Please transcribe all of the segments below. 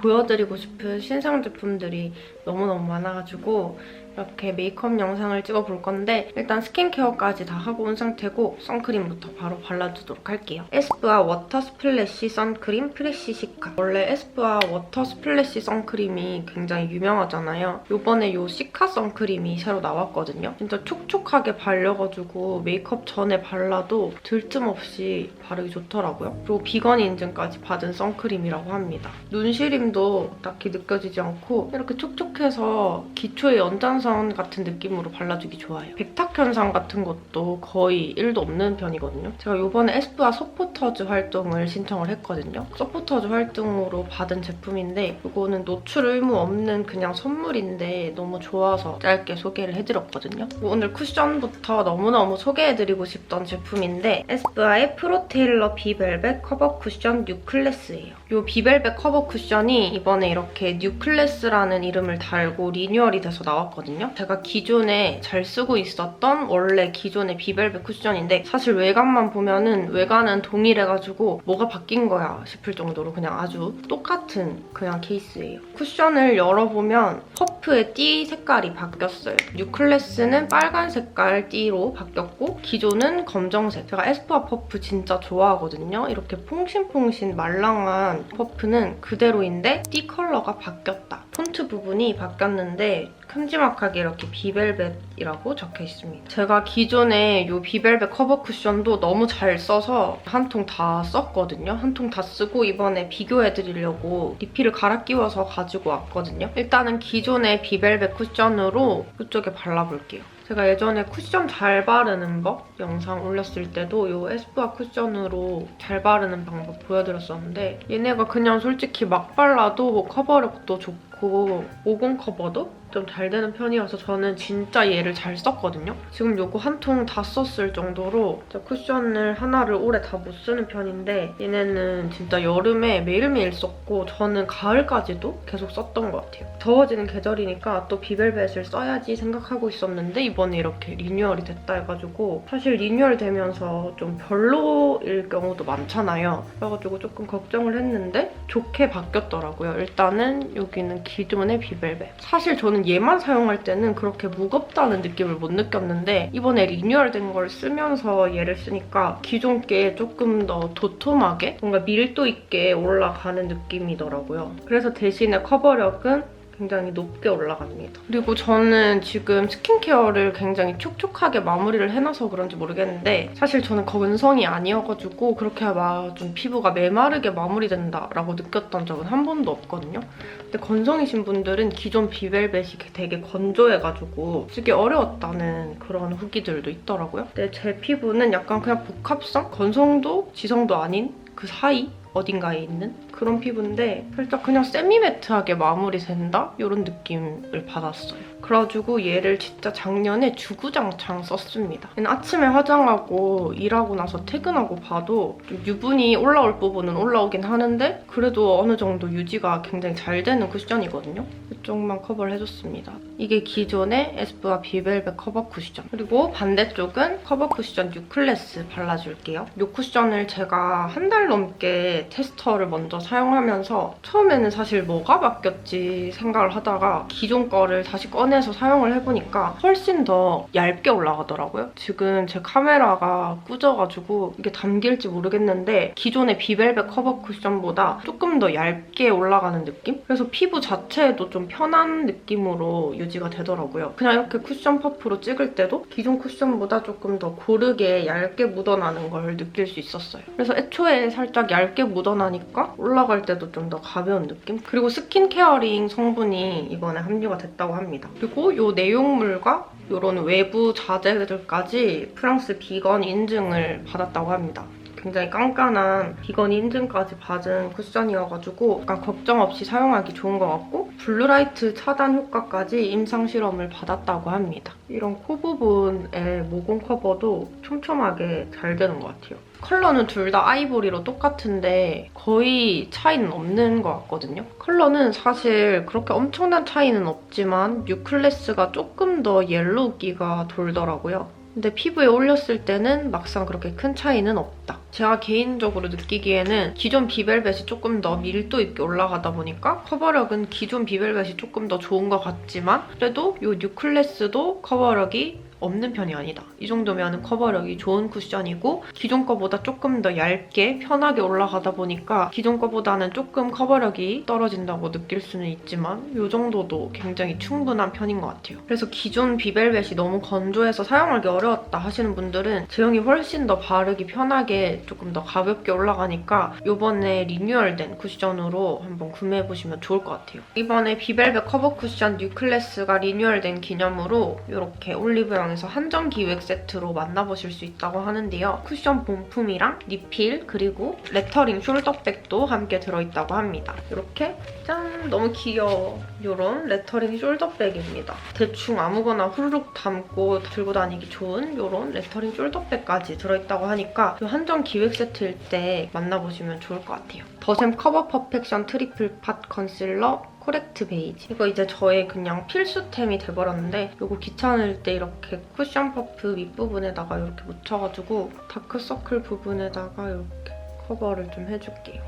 보여드리고 싶은 신상 제품들이 너무너무 많아가지고 이렇게 메이크업 영상을 찍어볼 건데 일단 스킨케어까지 다 하고 온 상태고 선크림부터 바로 발라주도록 할게요. 에스쁘아 워터 스플래시 선크림 프레시 시카 원래 에스쁘아 워터 스플래시 선크림이 굉장히 유명하잖아요. 요번에 요 시카 선크림이 새로 나왔거든요. 진짜 촉촉하게 발려가지고 메이크업 전에 발라도 들뜸 없이 바르기 좋더라고요. 그리고 비건 인증까지 받은 선크림이라고 합니다. 눈시림도 딱히 느껴지지 않고 이렇게 촉촉해서 기초의 연장 선 같은 느낌으로 발라주기 좋아요. 백탁 현상 같은 것도 거의 1도 없는 편이거든요. 제가 이번에 에스쁘아 서포터즈 활동을 신청을 했거든요. 서포터즈 활동으로 받은 제품인데 이거는 노출 의무 없는 그냥 선물인데 너무 좋아서 짧게 소개를 해드렸거든요. 오늘 쿠션부터 너무너무 소개해드리고 싶던 제품인데 에스쁘아의 프로테일러 비벨벳 커버 쿠션 뉴 클래스예요. 이 비벨벳 커버 쿠션이 이번에 이렇게 뉴 클래스라는 이름을 달고 리뉴얼이 돼서 나왔거든요. 제가 기존에 잘 쓰고 있었던 원래 기존의 비벨벳 쿠션인데 사실 외관만 보면은 외관은 동일해가지고 뭐가 바뀐 거야 싶을 정도로 그냥 아주 똑같은 그냥 케이스예요. 쿠션을 열어보면 퍼프의 띠 색깔이 바뀌었어요. 뉴클래스는 빨간 색깔 띠로 바뀌었고 기존은 검정색. 제가 에스쁘아 퍼프 진짜 좋아하거든요. 이렇게 퐁신퐁신 말랑한 퍼프는 그대로인데 띠 컬러가 바뀌었다. 폰트 부분이 바뀌었는데 큼지막하게 이렇게 비벨벳이라고 적혀 있습니다. 제가 기존에 이 비벨벳 커버 쿠션도 너무 잘 써서 한 통 다 썼거든요. 한 통 다 쓰고 이번에 비교해드리려고 리필을 갈아 끼워서 가지고 왔거든요. 일단은 기존의 비벨벳 쿠션으로 이쪽에 발라볼게요. 제가 예전에 쿠션 잘 바르는 법 영상 올렸을 때도 이 에스쁘아 쿠션으로 잘 바르는 방법 보여드렸었는데 얘네가 그냥 솔직히 막 발라도 커버력도 좋고 모공 커버도 좀 잘 되는 편이어서 저는 진짜 얘를 잘 썼거든요. 지금 요거 한 통 다 썼을 정도로 쿠션을 하나를 오래 다 못 쓰는 편인데 얘네는 진짜 여름에 매일매일 썼고 저는 가을까지도 계속 썼던 것 같아요. 더워지는 계절이니까 또 비벨벳을 써야지 생각하고 있었는데 이번에 이렇게 리뉴얼이 됐다 해가지고 사실 리뉴얼 되면서 좀 별로일 경우도 많잖아요. 그래가지고 조금 걱정을 했는데 좋게 바뀌었더라고요. 일단은 여기는 기존의 비벨벳. 사실 저는 얘만 사용할 때는 그렇게 무겁다는 느낌을 못 느꼈는데 이번에 리뉴얼된 걸 쓰면서 얘를 쓰니까 기존 게 조금 더 도톰하게 뭔가 밀도 있게 올라가는 느낌이더라고요. 그래서 대신에 커버력은 굉장히 높게 올라갑니다. 그리고 저는 지금 스킨케어를 굉장히 촉촉하게 마무리를 해놔서 그런지 모르겠는데 사실 저는 건성이 아니어가지고 그렇게 막 좀 피부가 메마르게 마무리된다라고 느꼈던 적은 한 번도 없거든요. 근데 건성이신 분들은 기존 비벨벳이 되게 건조해가지고 쓰기 어려웠다는 그런 후기들도 있더라고요. 근데 제 피부는 약간 그냥 복합성? 건성도 지성도 아닌 그 사이? 어딘가에 있는 그런 피부인데 살짝 그냥 세미매트하게 마무리된다? 이런 느낌을 받았어요. 그래가지고 얘를 진짜 작년에 주구장창 썼습니다. 얘는 아침에 화장하고 일하고 나서 퇴근하고 봐도 좀 유분이 올라올 부분은 올라오긴 하는데 그래도 어느 정도 유지가 굉장히 잘 되는 쿠션이거든요. 이쪽만 커버를 해줬습니다. 이게 기존의 에스쁘아 비벨벳 커버 쿠션. 그리고 반대쪽은 커버 쿠션 뉴클래스 발라줄게요. 이 쿠션을 제가 한 달 넘게 테스터를 먼저 사용하면서 처음에는 사실 뭐가 바뀌었지 생각을 하다가 기존 거를 다시 꺼내서 사용을 해보니까 훨씬 더 얇게 올라가더라고요. 지금 제 카메라가 꾸져가지고 이게 담길지 모르겠는데 기존의 비벨벳 커버 쿠션보다 조금 더 얇게 올라가는 느낌? 그래서 피부 자체에도 좀 편한 느낌으로 유지가 되더라고요. 그냥 이렇게 쿠션 퍼프로 찍을 때도 기존 쿠션보다 조금 더 고르게 얇게 묻어나는 걸 느낄 수 있었어요. 그래서 애초에 살짝 얇게 묻어나니까 올라 갈 때도 좀 더 가벼운 느낌? 그리고 스킨 케어링 성분이 이번에 함유가 됐다고 합니다. 그리고 이 내용물과 이런 외부 자재들까지 프랑스 비건 인증을 받았다고 합니다. 굉장히 깐깐한 비건 인증까지 받은 쿠션이어가지고 약간 걱정 없이 사용하기 좋은 것 같고 블루라이트 차단 효과까지 임상 실험을 받았다고 합니다. 이런 코 부분의 모공 커버도 촘촘하게 잘 되는 것 같아요. 컬러는 둘 다 아이보리로 똑같은데 거의 차이는 없는 것 같거든요. 컬러는 사실 그렇게 엄청난 차이는 없지만 뉴클래스가 조금 더 옐로우기가 돌더라고요. 근데 피부에 올렸을 때는 막상 그렇게 큰 차이는 없다. 제가 개인적으로 느끼기에는 기존 비벨벳이 조금 더 밀도 있게 올라가다 보니까 커버력은 기존 비벨벳이 조금 더 좋은 것 같지만 그래도 이 뉴클래스도 커버력이 없는 편이 아니다. 이 정도면 커버력이 좋은 쿠션이고 기존 거보다 조금 더 얇게 편하게 올라가다 보니까 기존 거보다는 조금 커버력이 떨어진다고 느낄 수는 있지만 이 정도도 굉장히 충분한 편인 것 같아요. 그래서 기존 비벨벳이 너무 건조해서 사용하기 어려웠다 하시는 분들은 제형이 훨씬 더 바르기 편하게 조금 더 가볍게 올라가니까 이번에 리뉴얼된 쿠션으로 한번 구매해보시면 좋을 것 같아요. 이번에 비벨벳 커버 쿠션 뉴클래스가 리뉴얼된 기념으로 이렇게 올리브영 에서 한정 기획 세트로 만나보실 수 있다고 하는데요. 쿠션 본품이랑 리필 그리고 레터링 숄더백도 함께 들어있다고 합니다. 이렇게 짠! 너무 귀여워. 이런 레터링 숄더백입니다. 대충 아무거나 후루룩 담고 들고 다니기 좋은 이런 레터링 숄더백까지 들어있다고 하니까 이 한정 기획 세트일 때 만나보시면 좋을 것 같아요. 더샘 커버 퍼펙션 트리플 팟 컨실러 코렉트 베이지. 이거 이제 저의 그냥 필수템이 돼버렸는데 이거 귀찮을 때 이렇게 쿠션 퍼프 윗부분에다가 이렇게 묻혀가지고 다크서클 부분에다가 이렇게 커버를 좀 해줄게요.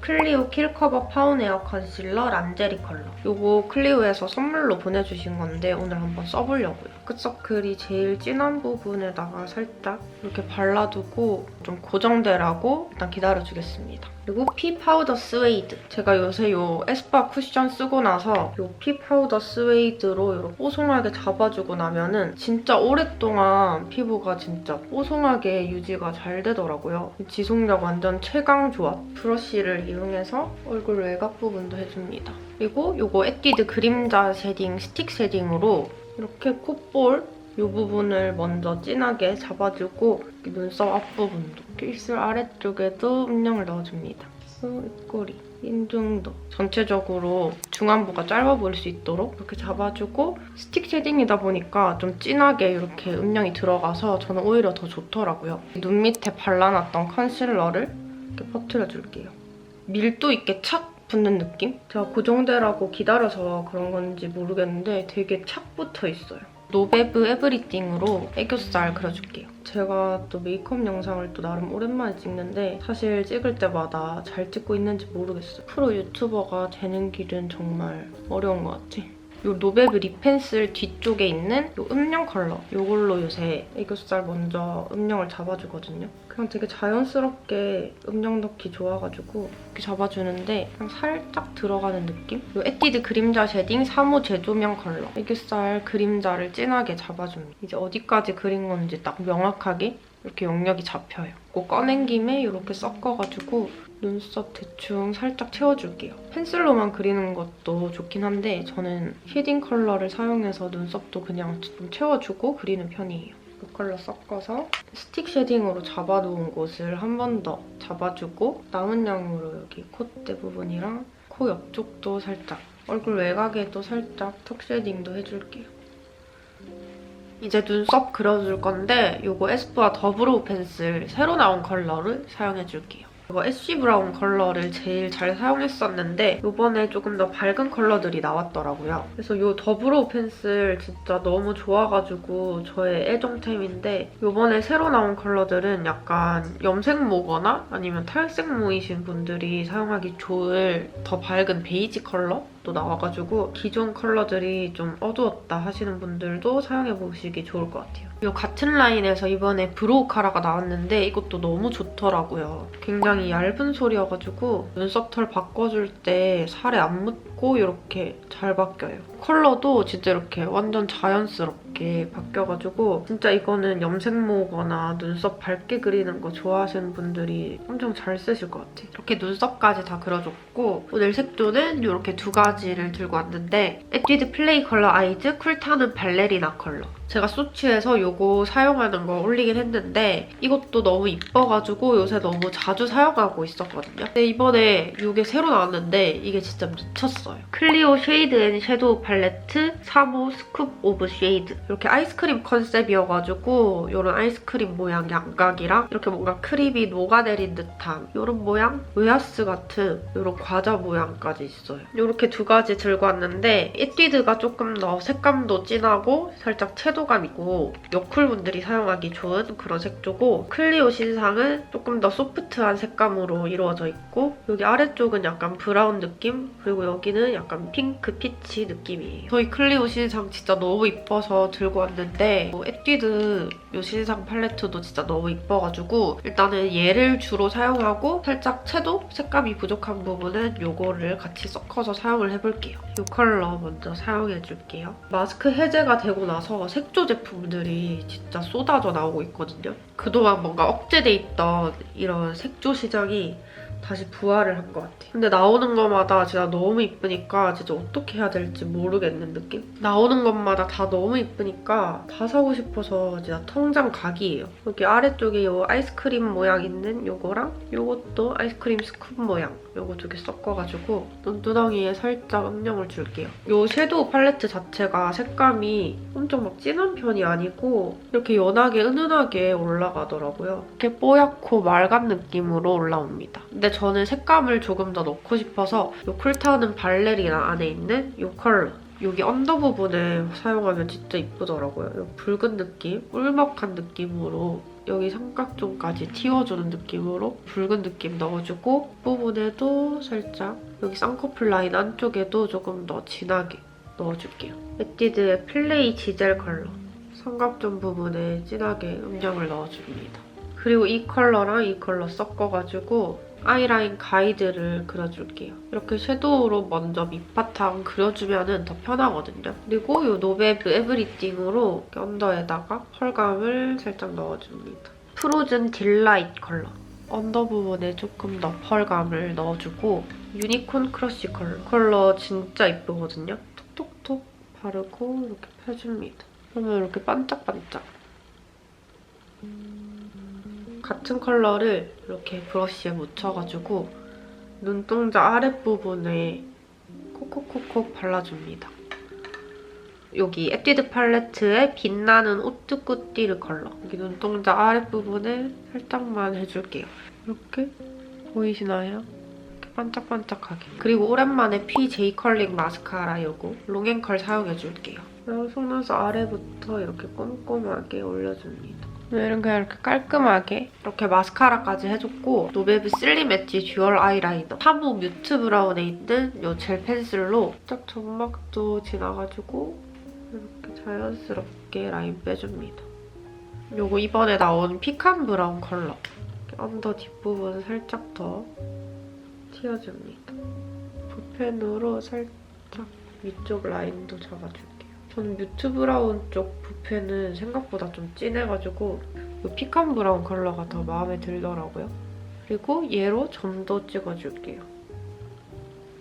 클리오 킬커버 파운 에어 컨실러 란제리 컬러. 이거 클리오에서 선물로 보내주신 건데 오늘 한번 써보려고요. 끝서클이 제일 진한 부분에다가 살짝 이렇게 발라두고 좀 고정되라고 일단 기다려주겠습니다. 그리고 피 파우더 스웨이드. 제가 요새 요 에스쁘아 쿠션 쓰고 나서 요 피 파우더 스웨이드로 이렇게 뽀송하게 잡아주고 나면은 진짜 오랫동안 피부가 진짜 뽀송하게 유지가 잘 되더라고요. 지속력 완전 최강 조합. 브러쉬를 이용해서 얼굴 외곽 부분도 해줍니다. 그리고 요거 에뛰드 그림자 쉐딩 스틱 쉐딩으로 이렇게 콧볼 이 부분을 먼저 진하게 잡아주고 눈썹 앞부분도 입술 아래쪽에도 음영을 넣어줍니다. 입꼬리, 인중도 전체적으로 중안부가 짧아 보일 수 있도록 이렇게 잡아주고 스틱 쉐딩이다 보니까 좀 진하게 이렇게 음영이 들어가서 저는 오히려 더 좋더라고요. 눈 밑에 발라놨던 컨실러를 이렇게 퍼트려줄게요. 밀도 있게 착 붙는 느낌? 제가 고정되라고 기다려서 그런 건지 모르겠는데 되게 착 붙어 있어요. 노베브 에브리띵으로 애교살 그려줄게요. 제가 또 메이크업 영상을 또 나름 오랜만에 찍는데 사실 찍을 때마다 잘 찍고 있는지 모르겠어요. 프로 유튜버가 되는 길은 정말 어려운 것 같아. 이 노베브 립펜슬 뒤쪽에 있는 이 음영 컬러 이걸로 요새 애교살 먼저 음영을 잡아주거든요. 그냥 되게 자연스럽게 음영 넣기 좋아가지고 이렇게 잡아주는데 그냥 살짝 들어가는 느낌? 이 에뛰드 그림자 쉐딩 3호 제조명 컬러 애교살 그림자를 진하게 잡아줍니다. 이제 어디까지 그린 건지 딱 명확하게 이렇게 영역이 잡혀요. 꼭 꺼낸 김에 이렇게 섞어가지고 눈썹 대충 살짝 채워줄게요. 펜슬로만 그리는 것도 좋긴 한데 저는 쉐딩 컬러를 사용해서 눈썹도 그냥 좀 채워주고 그리는 편이에요. 이 컬러 섞어서 스틱 쉐딩으로 잡아놓은 곳을 한 번 더 잡아주고 남은 양으로 여기 콧대 부분이랑 코 옆쪽도 살짝 얼굴 외곽에도 살짝 턱 쉐딩도 해줄게요. 이제 눈썹 그려줄 건데 이거 에스쁘아 더브로우 펜슬 새로 나온 컬러를 사용해줄게요. 이거 애쉬 브라운 컬러를 제일 잘 사용했었는데 이번에 조금 더 밝은 컬러들이 나왔더라고요. 그래서 이 더브로우 펜슬 진짜 너무 좋아가지고 저의 애정템인데 이번에 새로 나온 컬러들은 약간 염색모거나 아니면 탈색모이신 분들이 사용하기 좋을 더 밝은 베이지 컬러? 또 나와가지고 기존 컬러들이 좀 어두웠다 하시는 분들도 사용해보시기 좋을 것 같아요. 이 같은 라인에서 이번에 브로우 카라가 나왔는데 이것도 너무 좋더라고요. 굉장히 얇은 솔이어가지고 눈썹 털 바꿔줄 때 살에 안 묻고 이렇게 잘 바뀌어요. 컬러도 진짜 이렇게 완전 자연스럽게 바뀌어가지고 진짜 이거는 염색모거나 눈썹 밝게 그리는 거 좋아하시는 분들이 엄청 잘 쓰실 것 같아요. 이렇게 눈썹까지 다 그려줬고 오늘 색조는 이렇게 두 가지를 들고 왔는데 에뛰드 플레이 컬러 아이즈 쿨타는 발레리나 컬러 제가 소치에서 이거 사용하는 거 올리긴 했는데 이것도 너무 이뻐가지고 요새 너무 자주 사용하고 있었거든요. 근데 이번에 이게 새로 나왔는데 이게 진짜 미쳤어요. 클리오 쉐이드 앤 섀도우 팔레트 3호 스쿱 오브 쉐이드 이렇게 아이스크림 컨셉이어가지고 이런 아이스크림 모양 양각이랑 이렇게 뭔가 크림이 녹아내린 듯한 이런 모양? 웨하스 같은 이런 과자 모양까지 있어요. 이렇게 두 가지 들고 왔는데 에뛰드가 조금 더 색감도 진하고 살짝 채도 채도감 있고 여쿨 분들이 사용하기 좋은 그런 색조고 클리오 신상은 조금 더 소프트한 색감으로 이루어져 있고 여기 아래쪽은 약간 브라운 느낌 그리고 여기는 약간 핑크 피치 느낌이에요. 저희 클리오 신상 진짜 너무 이뻐서 들고 왔는데 뭐 에뛰드 이 신상 팔레트도 진짜 너무 이뻐가지고 일단은 얘를 주로 사용하고 살짝 채도 색감이 부족한 부분은 이거를 같이 섞어서 사용을 해볼게요. 이 컬러 먼저 사용해줄게요. 마스크 해제가 되고 나서 색조 제품들이 진짜 쏟아져 나오고 있거든요. 그동안 뭔가 억제돼 있던 이런 색조 시장이 다시 부활을 한 것 같아요. 근데 나오는 것마다 진짜 너무 이쁘니까 진짜 어떻게 해야 될지 모르겠는 느낌? 나오는 것마다 다 너무 이쁘니까 다 사고 싶어서 진짜 통장 각이에요. 여기 아래쪽에 이 아이스크림 모양 있는 요거랑 요것도 아이스크림 스쿱 모양 요거 두 개 섞어가지고 눈두덩이에 살짝 음영을 줄게요. 요 섀도우 팔레트 자체가 색감이 엄청 막 진한 편이 아니고 이렇게 연하게 은은하게 올라가더라고요. 이렇게 뽀얗고 맑은 느낌으로 올라옵니다. 근데 저는 색감을 조금 더 넣고 싶어서 요 쿨타는 발레리나 안에 있는 요 컬러 여기 언더 부분에 사용하면 진짜 이쁘더라고요. 요 붉은 느낌, 울먹한 느낌으로 여기 삼각존까지 틔워주는 느낌으로 붉은 느낌 넣어주고 부분에도 살짝 여기 쌍꺼풀 라인 안쪽에도 조금 더 진하게 넣어줄게요. 에뛰드의 플레이 지젤 컬러 삼각존 부분에 진하게 음영을 넣어줍니다. 그리고 이 컬러랑 이 컬러 섞어가지고 아이라인 가이드를 그려줄게요. 이렇게 섀도우로 먼저 밑바탕 그려주면 더 편하거든요. 그리고 이 노베브 에브리띵으로 언더에다가 펄감을 살짝 넣어줍니다. 프로즌 딜라이트 컬러. 언더 부분에 조금 더 펄감을 넣어주고 유니콘 크러쉬 컬러. 컬러 진짜 이쁘거든요. 톡톡톡 바르고 이렇게 펴줍니다. 그러면 이렇게 반짝반짝. 같은 컬러를 이렇게 브러쉬에 묻혀가지고 눈동자 아랫부분에 콕콕콕콕 발라줍니다. 여기 에뛰드 팔레트의 빛나는 우뚜꾸띠르 컬러 여기 눈동자 아랫부분에 살짝만 해줄게요. 이렇게 보이시나요? 이렇게 반짝반짝하게 그리고 오랜만에 PJ 컬링 마스카라 이거 롱앤컬 사용해줄게요. 그리고 속눈썹 아래부터 이렇게 꼼꼼하게 올려줍니다. 오늘은 그냥 이렇게 깔끔하게 이렇게 마스카라까지 해줬고 노베브 슬림 엣지 듀얼 아이라이너 타모 뮤트 브라운에 있는 이 젤 펜슬로 딱 점막도 지나가지고 이렇게 자연스럽게 라인 빼줍니다. 요거 이번에 나온 피칸 브라운 컬러 언더 뒷부분 살짝 더 튀어줍니다. 붓펜으로 살짝 위쪽 라인도 잡아줄게요. 저는 뮤트 브라운 쪽 붓펜은 생각보다 좀 진해가지고 이 피칸 브라운 컬러가 더 마음에 들더라고요. 그리고 얘로 점도 찍어줄게요.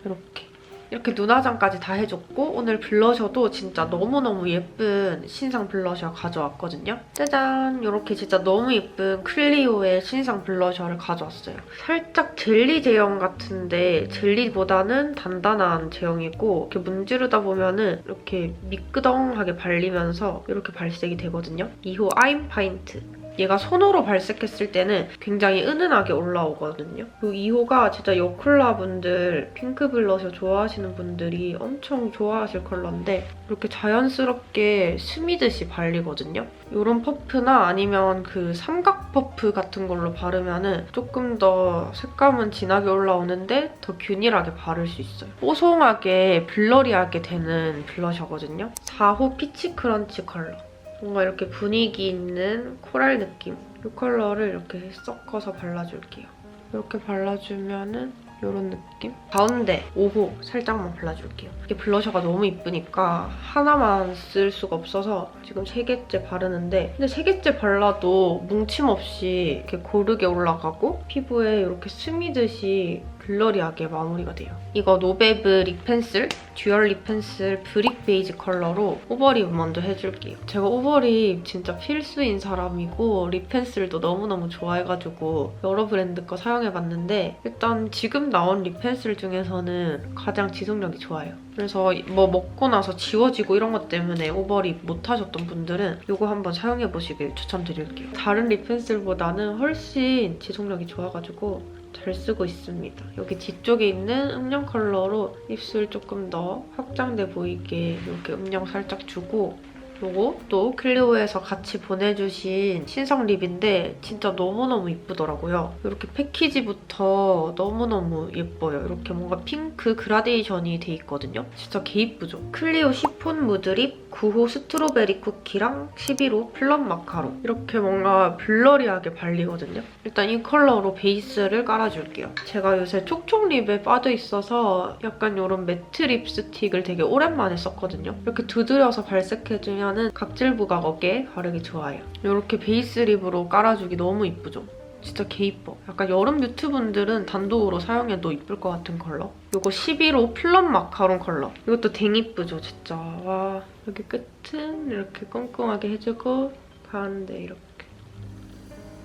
이렇게. 이렇게 눈화장까지 다 해줬고 오늘 블러셔도 진짜 너무너무 예쁜 신상 블러셔 가져왔거든요. 짜잔! 이렇게 진짜 너무 예쁜 클리오의 신상 블러셔를 가져왔어요. 살짝 젤리 제형 같은데 젤리보다는 단단한 제형이고 이렇게 문지르다 보면은 이렇게 미끄덩하게 발리면서 이렇게 발색이 되거든요. 2호 아임 파인트. 얘가 손으로 발색했을 때는 굉장히 은은하게 올라오거든요. 이 2호가 진짜 여쿨라 분들 핑크 블러셔 좋아하시는 분들이 엄청 좋아하실 컬러인데 이렇게 자연스럽게 스미듯이 발리거든요. 이런 퍼프나 아니면 그 삼각 퍼프 같은 걸로 바르면은 조금 더 색감은 진하게 올라오는데 더 균일하게 바를 수 있어요. 뽀송하게 블러리하게 되는 블러셔거든요. 4호 피치 크런치 컬러. 뭔가 이렇게 분위기 있는 코랄 느낌. 이 컬러를 이렇게 섞어서 발라줄게요. 이렇게 발라주면은 이런 느낌? 가운데 5호 살짝만 발라줄게요. 이게 블러셔가 너무 이쁘니까 하나만 쓸 수가 없어서 지금 3개째 바르는데 근데 3개째 발라도 뭉침 없이 이렇게 고르게 올라가고 피부에 이렇게 스미듯이 블러리하게 마무리가 돼요. 이거 노베브 립 펜슬, 듀얼 립 펜슬 브릭 베이지 컬러로 오버립 먼저 해줄게요. 제가 오버립 진짜 필수인 사람이고 립 펜슬도 너무너무 좋아해가지고 여러 브랜드 거 사용해봤는데 일단 지금 나온 립 펜슬 중에서는 가장 지속력이 좋아요. 그래서 뭐 먹고 나서 지워지고 이런 것 때문에 오버립 못 하셨던 분들은 이거 한번 사용해보시길 추천드릴게요. 다른 립 펜슬보다는 훨씬 지속력이 좋아가지고 잘 쓰고 있습니다. 여기 뒤쪽에 있는 음영 컬러로 입술 조금 더 확장돼 보이게 이렇게 음영 살짝 주고 요거 또 클리오에서 같이 보내주신 신상 립인데 진짜 너무너무 이쁘더라고요. 이렇게 패키지부터 너무너무 예뻐요. 이렇게 뭔가 핑크 그라데이션이 돼 있거든요. 진짜 개 이쁘죠? 클리오 시폰 무드립 9호 스트로베리 쿠키랑 11호 플럼 마카롱 이렇게 뭔가 블러리하게 발리거든요. 일단 이 컬러로 베이스를 깔아줄게요. 제가 요새 촉촉 립에 빠져 있어서 약간 이런 매트 립스틱을 되게 오랜만에 썼거든요. 이렇게 두드려서 발색해주면 각질 부각 없게 바르기 좋아요. 이렇게 베이스 립으로 깔아주기 너무 이쁘죠? 진짜 개 이뻐. 약간 여름 뮤트 분들은 단독으로 사용해도 이쁠 것 같은 컬러. 이거 11호 플럼 마카롱 컬러. 이것도 댕 이쁘죠, 진짜. 와, 여기 끝은 이렇게 꼼꼼하게 해주고 가운데 이렇게.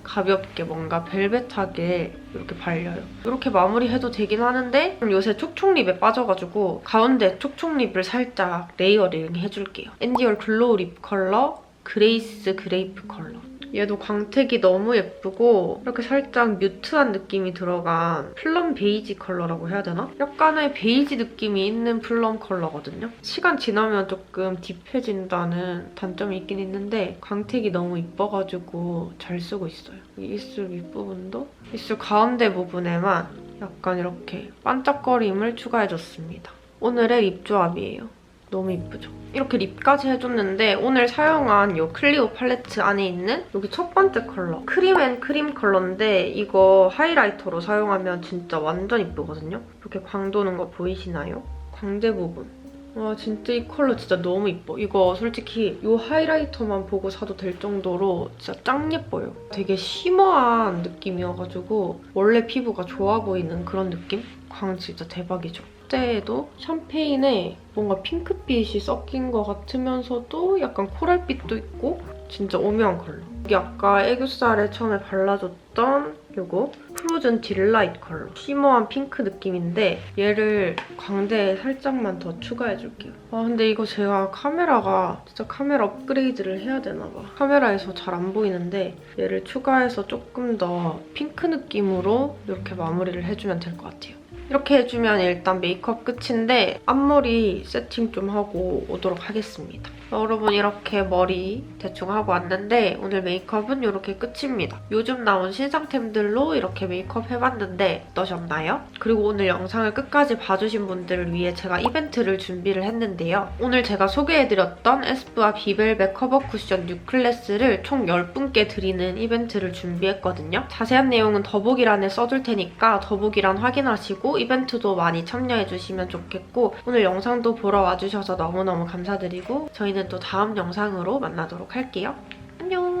가볍게 뭔가 벨벳하게 이렇게 발려요. 이렇게 마무리해도 되긴 하는데 요새 촉촉립에 빠져가지고 가운데 촉촉립을 살짝 레이어링 해줄게요. 엔디얼 글로우 립 컬러 그레이스 그레이프 컬러. 얘도 광택이 너무 예쁘고 이렇게 살짝 뮤트한 느낌이 들어간 플럼 베이지 컬러라고 해야 되나? 약간의 베이지 느낌이 있는 플럼 컬러거든요. 시간 지나면 조금 딥해진다는 단점이 있긴 있는데 광택이 너무 이뻐가지고 잘 쓰고 있어요. 이 입술 윗부분도 입술 가운데 부분에만 약간 이렇게 반짝거림을 추가해줬습니다. 오늘의 립 조합이에요. 너무 이쁘죠? 이렇게 립까지 해줬는데 오늘 사용한 이 클리오 팔레트 안에 있는 여기 첫 번째 컬러 크림 앤 크림 컬러인데 이거 하이라이터로 사용하면 진짜 완전 이쁘거든요? 이렇게 광 도는 거 보이시나요? 광대 부분 와 진짜 이 컬러 진짜 너무 이뻐. 이거 솔직히 이 하이라이터만 보고 사도 될 정도로 진짜 짱 예뻐요. 되게 쉬머한 느낌이어가지고 원래 피부가 좋아 보이는 그런 느낌? 광 진짜 대박이죠. 때에도 샴페인에 뭔가 핑크빛이 섞인 것 같으면서도 약간 코랄빛도 있고 진짜 오묘한 컬러. 여기 아까 애교살에 처음에 발라줬던 이거 프로즌 딜라이트 컬러. 쉬머한 핑크 느낌인데 얘를 광대에 살짝만 더 추가해줄게요. 아 근데 이거 제가 카메라가 진짜 카메라 업그레이드를 해야 되나 봐. 카메라에서 잘 안 보이는데 얘를 추가해서 조금 더 핑크 느낌으로 이렇게 마무리를 해주면 될 것 같아요. 이렇게 해주면 일단 메이크업 끝인데 앞머리 세팅 좀 하고 오도록 하겠습니다. 여러분 이렇게 머리 대충 하고 왔는데 오늘 메이크업은 이렇게 끝입니다. 요즘 나온 신상템들로 이렇게 메이크업 해봤는데 어떠셨나요? 그리고 오늘 영상을 끝까지 봐주신 분들을 위해 제가 이벤트를 준비를 했는데요. 오늘 제가 소개해드렸던 에스쁘아 비벨벳 커버 쿠션 뉴클래스를 총 10분께 드리는 이벤트를 준비했거든요. 자세한 내용은 더보기란에 써둘 테니까 더보기란 확인하시고 이벤트도 많이 참여해주시면 좋겠고 오늘 영상도 보러 와주셔서 너무너무 감사드리고 저희는 또 다음 영상으로 만나도록 할게요. 안녕!